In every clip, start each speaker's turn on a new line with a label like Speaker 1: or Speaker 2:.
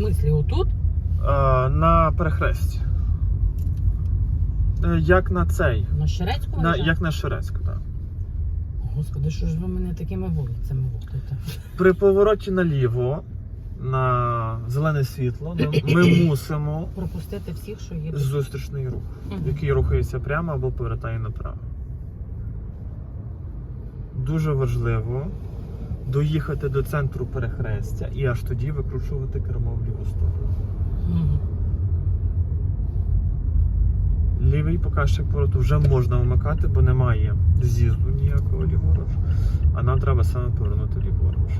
Speaker 1: смислі, отут?
Speaker 2: Е, на перехресті. Е, Як на цей.
Speaker 1: На Шерецьку
Speaker 2: На, як на Шерецьку, так.
Speaker 1: Господи, що ж ви мене такими вулицями вухаєте?
Speaker 2: При повороті наліво на зелене світло ми- ми мусимо
Speaker 1: Пропустити всіх, що є.
Speaker 2: зустрічний рух,
Speaker 1: Мгм.
Speaker 2: який рухається прямо або повертає направо. Дуже важливо доїхати до центру перехрестя і аж тоді викручувати кермо в ліву сторону.
Speaker 1: Мгм.
Speaker 2: Лівий показчик повороту вже можна вмикати, бо немає з'їзду ніякого ліворуч, а нам треба саме повернути ліворуч.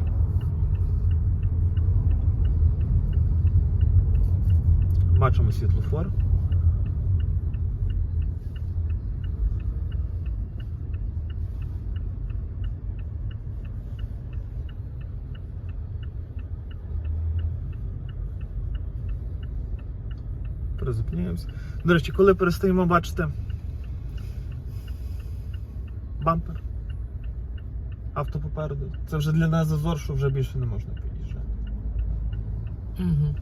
Speaker 2: Бачимо світлофор. Призупиняємося. До речі, коли перестаємо бачити бампер, авто попереду, це вже для нас зазор, що вже більше не можна під'їжджати.
Speaker 1: Мгм.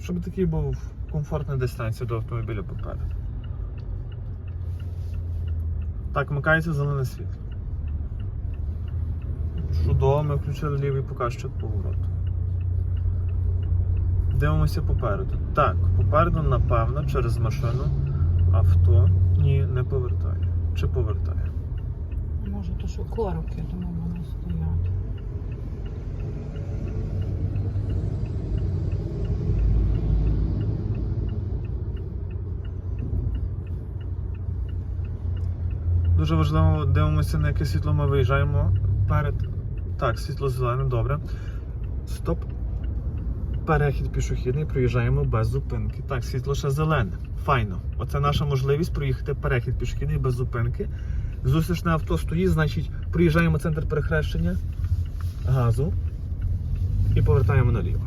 Speaker 2: Щоб такий був комфортна дистанція до автомобіля попереду. Так, вмикається зелене світло. Чудово, ми включили лівий показчик повороту. Дивимося попереду. Так, попереду, напевно, через машину авто ні, не повертає. Чи повертає?
Speaker 1: Може, то що коробки, тому вони стоять.
Speaker 2: Дуже важливо дивимося, на яке світло ми виїжджаємо перед. Так, світло зелене, добре. Стоп. Перехід пішохідний проїжджаємо без зупинки. Так, світло ще зелене. Файно. Оце наша можливість проїхати перехід пішохідний без зупинки. Зустрічне авто стоїть, значить, проїжджаємо центр перехрещення газу і повертаємо наліво.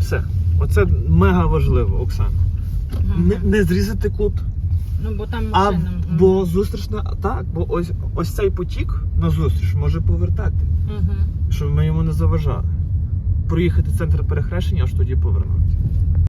Speaker 2: Все. Оце мега важливо, Оксана. Не, не зрізати кут.
Speaker 1: Ну, бо там
Speaker 2: А
Speaker 1: машина.
Speaker 2: бо зустрічна, так, бо ось ось цей потік на зустріч може повертати,
Speaker 1: Мгм.
Speaker 2: щоб ми йому не заважали. Проїхати центр перехрещення, аж тоді повернути.